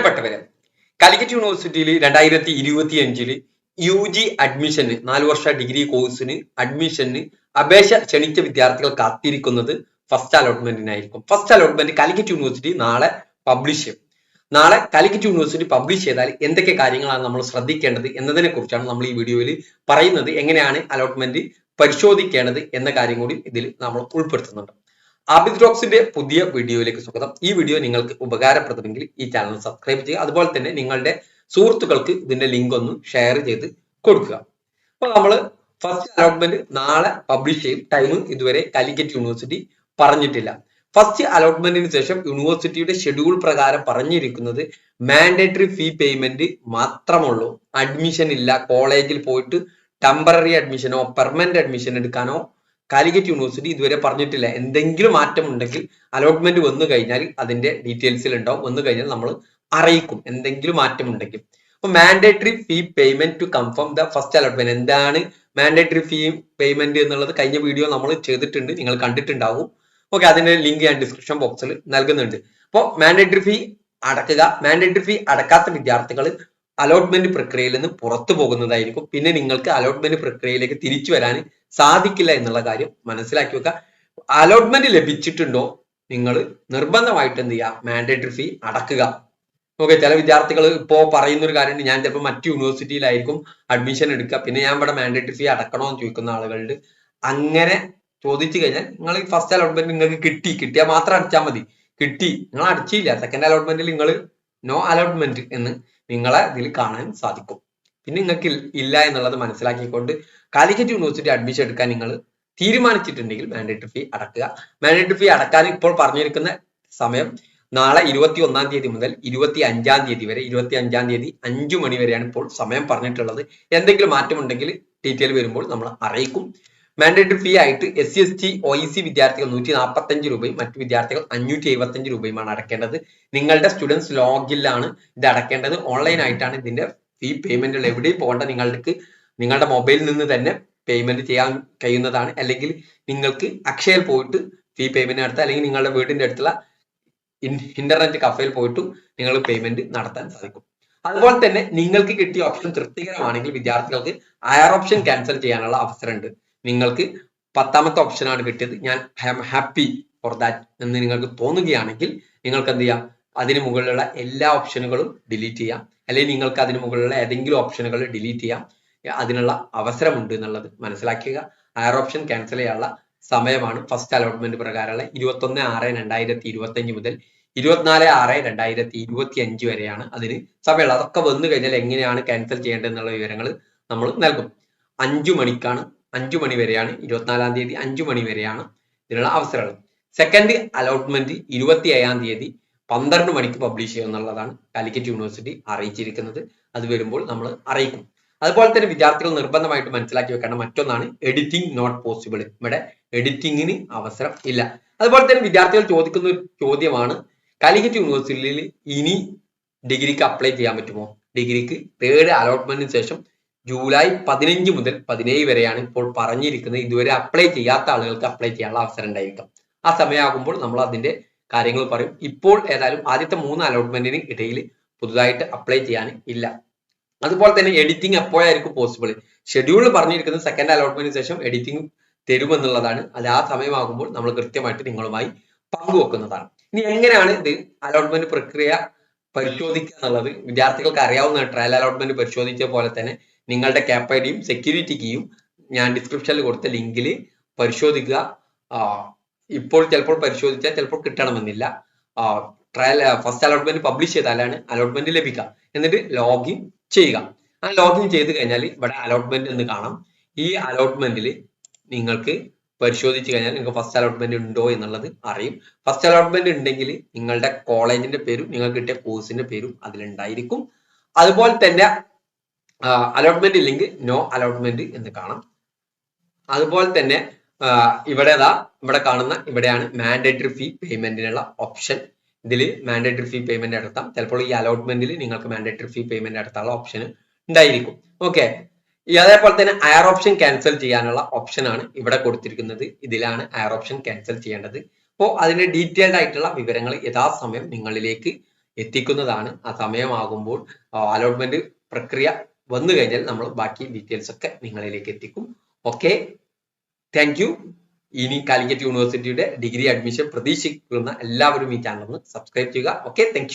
പ്രിയപ്പെട്ടവരെ കാലിക്കറ്റ് യൂണിവേഴ്സിറ്റിയിൽ രണ്ടായിരത്തി ഇരുപത്തി അഞ്ചിൽ യു ജി അഡ്മിഷന് നാല് വർഷ ഡിഗ്രി കോഴ്സിന് അഡ്മിഷന് അപേക്ഷ ക്ഷണിച്ച വിദ്യാർത്ഥികൾ കാത്തിരിക്കുന്നത് ഫസ്റ്റ് അലോട്ട്മെന്റിനായിരിക്കും ഫസ്റ്റ് അലോട്ട്മെന്റ് കാലിക്കറ്റ് യൂണിവേഴ്സിറ്റി നാളെ പബ്ലിഷ് ചെയ്യും. നാളെ കാലിക്കറ്റ് യൂണിവേഴ്സിറ്റി പബ്ലിഷ് ചെയ്താൽ എന്തൊക്കെ കാര്യങ്ങളാണ് നമ്മൾ ശ്രദ്ധിക്കേണ്ടത് എന്നതിനെ കുറിച്ചാണ് നമ്മൾ ഈ വീഡിയോയിൽ പറയുന്നത്. എങ്ങനെയാണ് അലോട്ട്മെന്റ് പരിശോധിക്കേണ്ടത് എന്ന കാര്യം കൂടി ഇതിൽ നമ്മൾ ഉൾപ്പെടുത്തുന്നുണ്ട്. ആബിദ് റോക്സിന്റെ പുതിയ വീഡിയോയിലേക്ക് സ്വാഗതം. ഈ വീഡിയോ നിങ്ങൾക്ക് ഉപകാരപ്രദമെങ്കിൽ ഈ ചാനൽ സബ്സ്ക്രൈബ് ചെയ്യുക. അതുപോലെ തന്നെ നിങ്ങളുടെ സുഹൃത്തുക്കൾക്ക് ഇതിന്റെ ലിങ്ക് ഒന്ന് ഷെയർ ചെയ്ത് കൊടുക്കുക. അപ്പൊ നമ്മൾ ഫസ്റ്റ് അലോട്ട്മെന്റ് നാളെ പബ്ലിഷ് ചെയ്യും. ടൈം ഇതുവരെ കാലിക്കറ്റ് യൂണിവേഴ്സിറ്റി പറഞ്ഞിട്ടില്ല. ഫസ്റ്റ് അലോട്ട്മെന്റിന് ശേഷം യൂണിവേഴ്സിറ്റിയുടെ ഷെഡ്യൂൾ പ്രകാരം പറഞ്ഞിരിക്കുന്നത് മാൻഡേറ്ററി ഫീ പേയ്മെന്റ് മാത്രമുള്ളൂ. അഡ്മിഷൻ ഇല്ല. കോളേജിൽ പോയിട്ട് ടെമ്പററി അഡ്മിഷനോ പെർമനന്റ് അഡ്മിഷൻ എടുക്കാനോ കാലിക്കറ്റ് യൂണിവേഴ്സിറ്റി ഇതുവരെ പറഞ്ഞിട്ടില്ല. എന്തെങ്കിലും മാറ്റം ഉണ്ടെങ്കിൽ അലോട്ട്മെന്റ് വന്നു കഴിഞ്ഞാൽ അതിന്റെ ഡീറ്റെയിൽസിൽ ഉണ്ടാവും. വന്നു കഴിഞ്ഞാൽ നമ്മൾ അറിയിക്കും എന്തെങ്കിലും മാറ്റം ഉണ്ടെങ്കിൽ. അപ്പൊ mandatory fee payment to confirm the first allotment എന്താണ് മാൻഡേറ്ററി ഫീ പേയ്മെന്റ് എന്നുള്ളത് കഴിഞ്ഞ വീഡിയോ നമ്മൾ ചെയ്തിട്ടുണ്ട്. നിങ്ങൾ കണ്ടിട്ടുണ്ടാവും. ഓക്കെ അതിന്റെ ലിങ്ക് ഞാൻ ഡിസ്ക്രിപ്ഷൻ ബോക്സിൽ നൽകുന്നുണ്ട്. അപ്പോൾ മാൻഡേറ്ററി ഫീ അടക്കുക. മാൻഡേറ്ററി ഫീ അടക്കാത്ത വിദ്യാർത്ഥികൾ അലോട്ട്മെന്റ് പ്രക്രിയയിൽ നിന്ന് പുറത്തു പോകുന്നതായിരിക്കും. പിന്നെ നിങ്ങൾക്ക് അലോട്ട്മെന്റ് പ്രക്രിയയിലേക്ക് തിരിച്ചു വരാൻ സാധിക്കില്ല എന്നുള്ള കാര്യം മനസ്സിലാക്കി വെക്കുക. അലോട്ട്മെന്റ് ലഭിച്ചിട്ടുണ്ടോ? നിങ്ങൾ നിർബന്ധമായിട്ട് എന്ത് ചെയ്യുക? മാൻഡേറ്ററി ഫീ അടക്കുക. ഓക്കെ ചില വിദ്യാർത്ഥികൾ ഇപ്പോൾ പറയുന്ന ഒരു കാര്യമുണ്ട്. ഞാൻ ചിലപ്പോൾ മറ്റു യൂണിവേഴ്സിറ്റിയിലായിരിക്കും അഡ്മിഷൻ എടുക്കുക. പിന്നെ ഞാൻ ഇവിടെ മാൻഡേറ്ററി ഫീ അടക്കണോ എന്ന് ചോദിക്കുന്ന ആളുകളുണ്ട്. അങ്ങനെ ചോദിച്ചു കഴിഞ്ഞാൽ നിങ്ങൾ ഫസ്റ്റ് അലോട്ട്മെന്റ് നിങ്ങൾക്ക് കിട്ടി. കിട്ടിയാൽ മാത്രം അടിച്ചാൽ മതി. കിട്ടി. നിങ്ങൾ അടിച്ചില്ല. സെക്കൻഡ് അലോട്ട്മെന്റിൽ നിങ്ങൾ നോ അലോട്ട്മെന്റ് എന്ന് നിങ്ങളെ ഇതിൽ കാണാൻ സാധിക്കും. പിന്നെ നിങ്ങൾക്ക് ഇല്ല എന്നുള്ളത് മനസ്സിലാക്കിക്കൊണ്ട് കാലിക്കറ്റ് യൂണിവേഴ്സിറ്റി അഡ്മിഷൻ എടുക്കാൻ നിങ്ങൾ തീരുമാനിച്ചിട്ടുണ്ടെങ്കിൽ മാൻഡേറ്ററി ഫീ അടക്കുക. മാൻഡേറ്ററി ഫീ അടക്കാൻ ഇപ്പോൾ പറഞ്ഞിരിക്കുന്ന സമയം നാളെ ഇരുപത്തി ഒന്നാം തീയതി മുതൽ ഇരുപത്തി അഞ്ചാം തീയതി വരെ ഇരുപത്തി അഞ്ചാം തീയതി അഞ്ചു മണി വരെയാണ് ഇപ്പോൾ സമയം പറഞ്ഞിട്ടുള്ളത്. എന്തെങ്കിലും മാറ്റമുണ്ടെങ്കിൽ ഡീറ്റെയിൽ വരുമ്പോൾ നമ്മൾ അറിയിക്കും. മാൻഡേറ്ററി ഫീ ആയിട്ട് S C S T O E C വിദ്യാർത്ഥികൾ നൂറ്റി നാൽപ്പത്തഞ്ച് രൂപയും മറ്റ് വിദ്യാർത്ഥികൾ അഞ്ഞൂറ്റി എഴുപത്തഞ്ച് രൂപയുമാണ് അടക്കേണ്ടത്. നിങ്ങളുടെ സ്റ്റുഡൻസ് ലോഗിലാണ് ഇത് അടക്കേണ്ടത്. ഓൺലൈൻ ആയിട്ടാണ് ഇതിന്റെ ഫീ പേയ്മെന്റുകൾ എവിടെയും പോകേണ്ട. നിങ്ങൾക്ക് നിങ്ങളുടെ മൊബൈലിൽ നിന്ന് തന്നെ പേയ്മെന്റ് ചെയ്യാൻ കഴിയുന്നതാണ്. അല്ലെങ്കിൽ നിങ്ങൾക്ക് അക്ഷയയിൽ പോയിട്ട് ഫീ പേയ്മെന്റ് നടത്താം. അല്ലെങ്കിൽ നിങ്ങളുടെ വീടിന്റെ അടുത്തുള്ള ഇന്റർനെറ്റ് കഫയിൽ പോയിട്ടും നിങ്ങൾ പേയ്മെന്റ് നടത്താൻ സാധിക്കും. അതുപോലെ തന്നെ നിങ്ങൾക്ക് കിട്ടിയ ഓപ്ഷൻ തൃപ്തികരമാണെങ്കിൽ വിദ്യാർത്ഥികൾക്ക് ഹയർ ഓപ്ഷൻ ക്യാൻസൽ ചെയ്യാനുള്ള അവസരമുണ്ട്. നിങ്ങൾക്ക് പത്താമത്തെ ഓപ്ഷനാണ് കിട്ടിയത്. ഞാൻ I am happy for that എന്ന് നിങ്ങൾക്ക് തോന്നുകയാണെങ്കിൽ നിങ്ങൾക്ക് എന്ത് ചെയ്യാം? അതിന് മുകളിലുള്ള എല്ലാ ഓപ്ഷനുകളും ഡിലീറ്റ് ചെയ്യാം. അല്ലെങ്കിൽ നിങ്ങൾക്ക് അതിന് മുകളിലുള്ള ഏതെങ്കിലും ഓപ്ഷനുകൾ ഡിലീറ്റ് ചെയ്യാം. അതിനുള്ള അവസരമുണ്ട് എന്നുള്ളത് മനസ്സിലാക്കുക. ആർ ഓപ്ഷൻ ക്യാൻസൽ ചെയ്യാനുള്ള സമയമാണ്. ഫസ്റ്റ് അലോട്ട്മെന്റ് പ്രകാരമുള്ള ഇരുപത്തൊന്ന് ആറ് രണ്ടായിരത്തി ഇരുപത്തി അഞ്ച് മുതൽ ഇരുപത്തിനാല് ആറ് രണ്ടായിരത്തി ഇരുപത്തി അഞ്ച് വരെയാണ് അതിന് സമയമുള്ളത്. അതൊക്കെ വന്നു കഴിഞ്ഞാൽ എങ്ങനെയാണ് ക്യാൻസൽ ചെയ്യേണ്ടത് എന്നുള്ള വിവരങ്ങൾ നമ്മൾ നൽകും. അഞ്ചു മണിക്കാണ് അഞ്ചു മണി വരെയാണ് ഇരുപത്തിനാലാം തീയതി അഞ്ചു മണി വരെയാണ് ഇതിനുള്ള അവസരങ്ങൾ. സെക്കൻഡ് അലോട്ട്മെന്റ് ഇരുപത്തി ഏഴാം തീയതി പന്ത്രണ്ട് മണിക്ക് പബ്ലിഷ് ചെയ്യും എന്നുള്ളതാണ് കാലിക്കറ്റ് യൂണിവേഴ്സിറ്റി അറിയിച്ചിരിക്കുന്നത്. അത് വരുമ്പോൾ നമ്മൾ അറിയിക്കും. അതുപോലെ തന്നെ വിദ്യാർത്ഥികൾ നിർബന്ധമായിട്ട് മനസ്സിലാക്കി വെക്കേണ്ട മറ്റൊന്നാണ് എഡിറ്റിംഗ് നോട്ട് പോസിബിൾ ഇവിടെ എഡിറ്റിങ്ങിന് അവസരം ഇല്ല. അതുപോലെ തന്നെ വിദ്യാർത്ഥികൾ ചോദിക്കുന്ന ഒരു ചോദ്യമാണ് കാലിക്കറ്റ് യൂണിവേഴ്സിറ്റിയിൽ ഇനി ഡിഗ്രിക്ക് അപ്ലൈ ചെയ്യാൻ പറ്റുമോ? ഡിഗ്രിക്ക് തേർഡ് അലോട്ട്മെന്റിന് ശേഷം ജൂലൈ പതിനഞ്ച് മുതൽ പതിനേഴ് വരെയാണ് ഇപ്പോൾ പറഞ്ഞിരിക്കുന്നത്. ഇതുവരെ അപ്ലൈ ചെയ്യാത്ത ആളുകൾക്ക് അപ്ലൈ ചെയ്യാനുള്ള അവസരം ഉണ്ടായിരിക്കും. ആ സമയമാകുമ്പോൾ നമ്മൾ അതിന്റെ കാര്യങ്ങൾ പറയും. ഇപ്പോൾ ഏതായാലും ആദ്യത്തെ മൂന്ന് അലോട്ട്മെന്റിന് ഇടയിൽ പുതുതായിട്ട് അപ്ലൈ ചെയ്യാൻ ഇല്ല. അതുപോലെ തന്നെ എഡിറ്റിംഗ് എപ്പോഴായിരിക്കും പോസിബിൾ ഷെഡ്യൂൾ പറഞ്ഞിരിക്കുന്നത് സെക്കൻഡ് അലോട്ട്മെന്റിന് ശേഷം എഡിറ്റിംഗ് തരുമെന്നുള്ളതാണ്. അത് ആ സമയമാകുമ്പോൾ നമ്മൾ കൃത്യമായിട്ട് നിങ്ങളുമായി പങ്കുവെക്കുന്നതാണ്. ഇനി എങ്ങനെയാണ് ഇത് അലോട്ട്മെന്റ് പ്രക്രിയ പരിശോധിക്കുക എന്നുള്ളത്? വിദ്യാർത്ഥികൾക്ക് അറിയാവുന്ന ട്രയൽ അലോട്ട്മെന്റ് പരിശോധിച്ച പോലെ തന്നെ നിങ്ങളുടെ ക്യാപ് ഐ ഡിയും സെക്യൂരിറ്റി കീയും ഞാൻ ഡിസ്ക്രിപ്ഷനിൽ കൊടുത്ത ലിങ്കിൽ പരിശോധിക്കുക. ഇപ്പോൾ ചിലപ്പോൾ പരിശോധിച്ചാൽ ചിലപ്പോൾ കിട്ടണമെന്നില്ല. ട്രയൽ ഫസ്റ്റ് അലോട്ട്മെന്റ് പബ്ലിഷ് ചെയ്താലാണ് അലോട്ട്മെന്റ് ലഭിക്കുക. എന്നിട്ട് ലോഗിൻ ചെയ്യുക. ആ ലോഗിൻ ചെയ്ത് കഴിഞ്ഞാൽ ഇവിടെ അലോട്ട്മെന്റ് എന്ന് കാണാം. ഈ അലോട്ട്മെന്റിൽ നിങ്ങൾക്ക് പരിശോധിച്ച് കഴിഞ്ഞാൽ നിങ്ങൾക്ക് ഫസ്റ്റ് അലോട്ട്മെന്റ് ഉണ്ടോ എന്നുള്ളത് അറിയും. ഫസ്റ്റ് അലോട്ട്മെന്റ് ഉണ്ടെങ്കിൽ നിങ്ങളുടെ കോളേജിന്റെ പേരും നിങ്ങൾക്ക് കിട്ടിയ കോഴ്സിന്റെ പേരും അതിലുണ്ടായിരിക്കും. അതുപോലെ തന്നെ അലോട്ട്മെന്റ് ഇല്ലെങ്കിൽ നോ അലോട്ട്മെന്റ് എന്ന് കാണാം. അതുപോലെ തന്നെ ഇവിടെ ഇതാ ഇവിടെ കാണുന്ന ഇവിടെയാണ് മാൻഡേറ്ററി ഫീ പേയ്മെന്റിനുള്ള ഓപ്ഷൻ ഇതിൽ മാൻഡേറ്ററി ഫീ പേയ്മെന്റ് നടത്താം. ചിലപ്പോൾ ഈ അലോട്ട്മെന്റിൽ നിങ്ങൾക്ക് മാൻഡേറ്ററി ഫീ പേയ്മെന്റ് നടത്താനുള്ള ഓപ്ഷൻ ഉണ്ടായിരിക്കും. ഓക്കെ അതേപോലെ തന്നെ അയർ ഓപ്ഷൻ ക്യാൻസൽ ചെയ്യാനുള്ള ഓപ്ഷൻ ആണ് ഇവിടെ കൊടുത്തിരിക്കുന്നത്. ഇതിലാണ് അയർ ഓപ്ഷൻ ക്യാൻസൽ ചെയ്യേണ്ടത്. അപ്പോൾ അതിന്റെ ഡീറ്റെയിൽഡ് ആയിട്ടുള്ള വിവരങ്ങൾ യഥാസമയം നിങ്ങളിലേക്ക് എത്തിക്കുന്നതാണ്. ആ സമയമാകുമ്പോൾ അലോട്ട്മെന്റ് പ്രക്രിയ വന്നു കഴിഞ്ഞാൽ നമ്മൾ ബാക്കി ഡീറ്റെയിൽസ് ഒക്കെ നിങ്ങളിലേക്ക് എത്തിക്കും. ഓക്കെ താങ്ക് യു ഇനി കാലിക്കറ്റ് യൂണിവേഴ്സിറ്റിയുടെ ഡിഗ്രി അഡ്മിഷൻ പ്രതീക്ഷിക്കുന്ന എല്ലാവരും ഈ ചാനൽ ഒന്ന് സബ്സ്ക്രൈബ് ചെയ്യുക. Okay thank